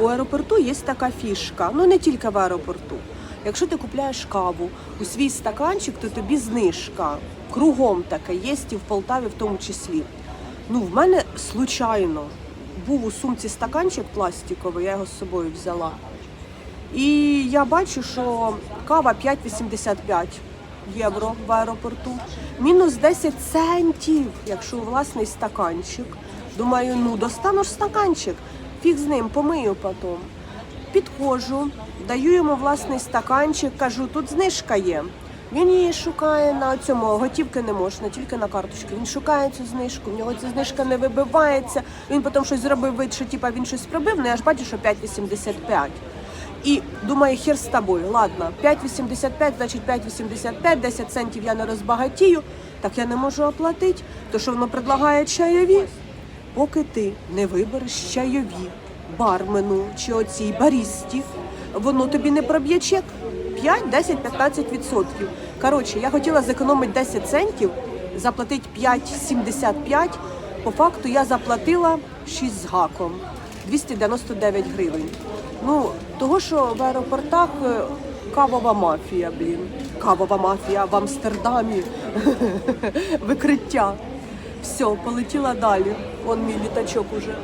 У аеропорту є така фішка, ну не тільки в аеропорту. Якщо ти купляєш каву у свій стаканчик, то тобі знижка. Кругом таке є і в Полтаві в тому числі. Ну, в мене случайно був у сумці стаканчик пластиковий, я його з собою взяла. І я бачу, що кава 5,85 євро в аеропорту. Мінус 10 центів, якщо власний стаканчик. Думаю, ну достану ж стаканчик, фіг з ним, помию потім. Підходжу, даю йому власний стаканчик, кажу, тут знижка є. Він її шукає на цьому, готівки не можна, тільки на карточки. Він шукає цю знижку, в нього ця знижка не вибивається. Він потім щось зробив вид, що типа, він щось пробив, ну я ж бачу, що 5,85. І думаю, хер з тобою, ладно, 5,85, значить 5,85, 10 центів я не розбагатію, так я не можу оплатити, то що воно предлагає чайові. Поки ти не вибереш чайові бармену чи оцій барісті, воно тобі не проб'є чек 5, 10, 15 відсотків. Коротше, я хотіла зекономити 10 центів, заплатити 5,75. По факту я заплатила 6 з гаком, 299 гривень. Ну, того, що в аеропортах е, кавова мафія, блін. Кавова мафія в Амстердамі. Викриття. Все, полетіла далі. Вон мій літачок уже.